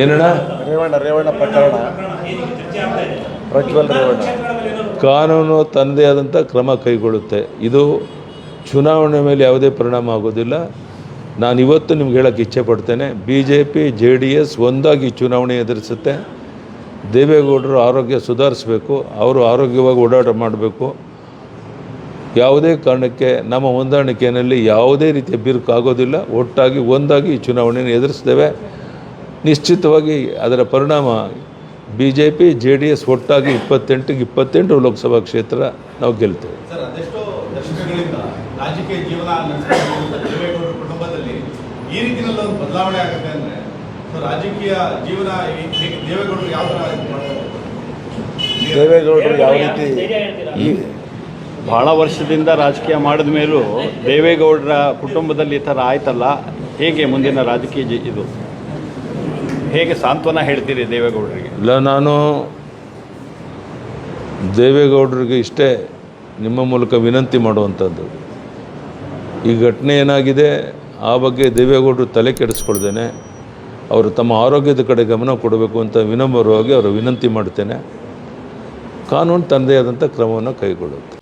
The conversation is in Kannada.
ಏನಣ್ಣ ರೇವಣ್ಣ ರೇವಣ್ಣ? ಪ್ರಕರಣ. ಪ್ರಜ್ವಲ್ ರೇವಣ್ಣ. ಕಾನೂನು ತನ್ನದೇ ಆದಂಥ ಕ್ರಮ ಕೈಗೊಳ್ಳುತ್ತೆ. ಇದು ಚುನಾವಣೆ ಮೇಲೆ ಯಾವುದೇ ಪರಿಣಾಮ ಆಗೋದಿಲ್ಲ. ನಾನು ಇವತ್ತು ನಿಮ್ಗೆ ಹೇಳೋಕ್ಕೆ ಇಚ್ಛೆ ಪಡ್ತೇನೆ B J P J D S ಒಂದಾಗಿ ಚುನಾವಣೆ ಎದುರಿಸುತ್ತೆ. ದೇವೇಗೌಡರು ಆರೋಗ್ಯ ಸುಧಾರಿಸಬೇಕು ಅವರು ಆರೋಗ್ಯವಾಗಿ ಓಡಾಟ ಮಾಡಬೇಕು. ಯಾವುದೇ ಕಾರಣಕ್ಕೆ ನಮ್ಮ ಹೊಂದಾಣಿಕೆಯಲ್ಲಿ ಯಾವುದೇ ರೀತಿಯ ಬಿರುಕು ಆಗೋದಿಲ್ಲ ಒಟ್ಟಾಗಿ ಒಂದಾಗಿ ಈ ಚುನಾವಣೆಯನ್ನು ಎದುರಿಸ್ತೇವೆ ನಿಶ್ಚಿತವಾಗಿ ಅದರ ಪರಿಣಾಮ B J P J D S ಒಟ್ಟಾಗಿ ಇಪ್ಪತ್ತೆಂಟಿಗೆ ಇಪ್ಪತ್ತೆಂಟು ಲೋಕಸಭಾ ಕ್ಷೇತ್ರ ನಾವು ಗೆಲ್ತೇವೆ. ಸರ್ ಅದೆಷ್ಟೋ ದಶಕಗಳಿಂದ ರಾಜಕೀಯ ಜೀವನ ನಡೆಸಿರುವಂಥ ದೇವೇಗೌಡರ ಕುಟುಂಬದಲ್ಲಿ ಈ ರೀತಿಯಲ್ಲಿ ಒಂದು ಬದಲಾವಣೆ ಆಗುತ್ತೆ ಅಂದ್ರೆ ಸೊ ರಾಜಕೀಯ ಜೀವನ ದೇವೇಗೌಡರು ಯಾವ ಥರ ಇದು ಮಾಡ್ತಾರೆ? ದೇವೇಗೌಡರು ಯಾವ ರೀತಿ ಬಹಳ ವರ್ಷದಿಂದ ರಾಜಕೀಯ ಮಾಡಿದ ಮೇಲೂ ದೇವೇಗೌಡರ ಕುಟುಂಬದಲ್ಲಿ ಈ ಥರ ಆಯ್ತಲ್ಲ, ಹೇಗೆ ಮುಂದಿನ ರಾಜಕೀಯ ಇದು? ಹೇಗೆ ಸಾಂತ್ವನ ಹೇಳ್ತೀರಿ ದೇವೇಗೌಡರಿಗೆ? ಇಲ್ಲ, ನಾನು ದೇವೇಗೌಡರಿಗೆ ಇಷ್ಟೇ ನಿಮ್ಮ ಮೂಲಕ ವಿನಂತಿ ಮಾಡುವಂಥದ್ದು. ಈ ಘಟನೆ ಏನಾಗಿದೆ, ಆ ಬಗ್ಗೆ ದೇವೇಗೌಡರು ತಲೆ ಕೆಡಿಸ್ಕೊಳ್ದೇನೆ, ಅವರು ತಮ್ಮ ಆರೋಗ್ಯದ ಕಡೆ ಗಮನ ಕೊಡಬೇಕು ಅಂತ ವಿನಮ್ರವಾಗಿ ಅವರು ವಿನಂತಿ ಮಾಡ್ತೇನೆ. ಕಾನೂನು ತನ್ನದೇ ಆದಂಥ ಕ್ರಮವನ್ನು ಕೈಗೊಳ್ಳುತ್ತೆ.